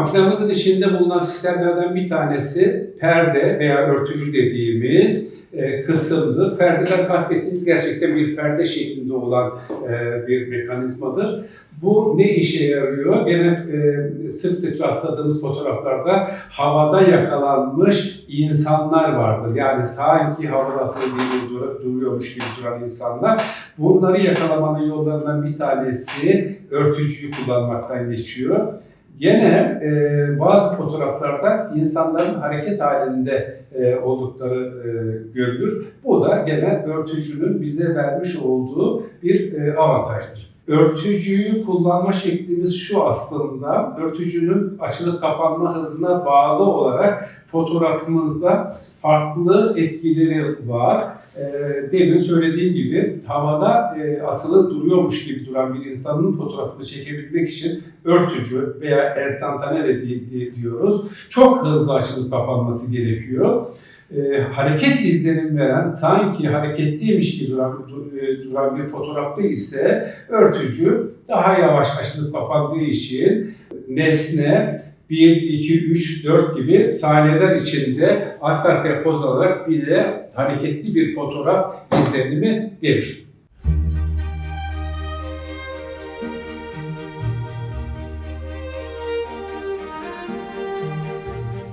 Makinamızın içinde bulunan sistemlerden bir tanesi perde veya örtücü dediğimiz e, kısımdır. Perdeden kastettiğimiz gerçekten bir perde şeklinde olan e, bir mekanizmadır. Bu ne işe yarıyor? Gene e, sık sık rastladığımız fotoğraflarda havada yakalanmış insanlar vardır. Yani sanki havada asılı duruyormuş gibi duran insanlar. Bunları yakalamanın yollarından bir tanesi örtücüyü kullanmaktan geçiyor. Gene e, bazı fotoğraflarda insanların hareket halinde e, oldukları e, görülür. Bu da gene örtücünün bize vermiş olduğu bir e, avantajdır. Örtücüyü kullanma şeklimiz şu aslında, örtücünün açılıp kapanma hızına bağlı olarak fotoğrafımızda farklı etkileri var. E, demin söylediğim gibi havada e, asılı duruyormuş gibi duran bir insanın fotoğrafını çekebilmek için örtücü veya enstantane de di- di- diyoruz. Çok hızlı açılıp kapanması gerekiyor. E, hareket izlenim veren, sanki hareketliymiş gibi duran, du- e, duran bir fotoğrafta ise örtücü daha yavaş açılıp kapandığı için nesne 1, 2, 3, 4 gibi saniyeler içinde arka arkaya poz alarak bize hareketli bir fotoğraf izlenimi verir.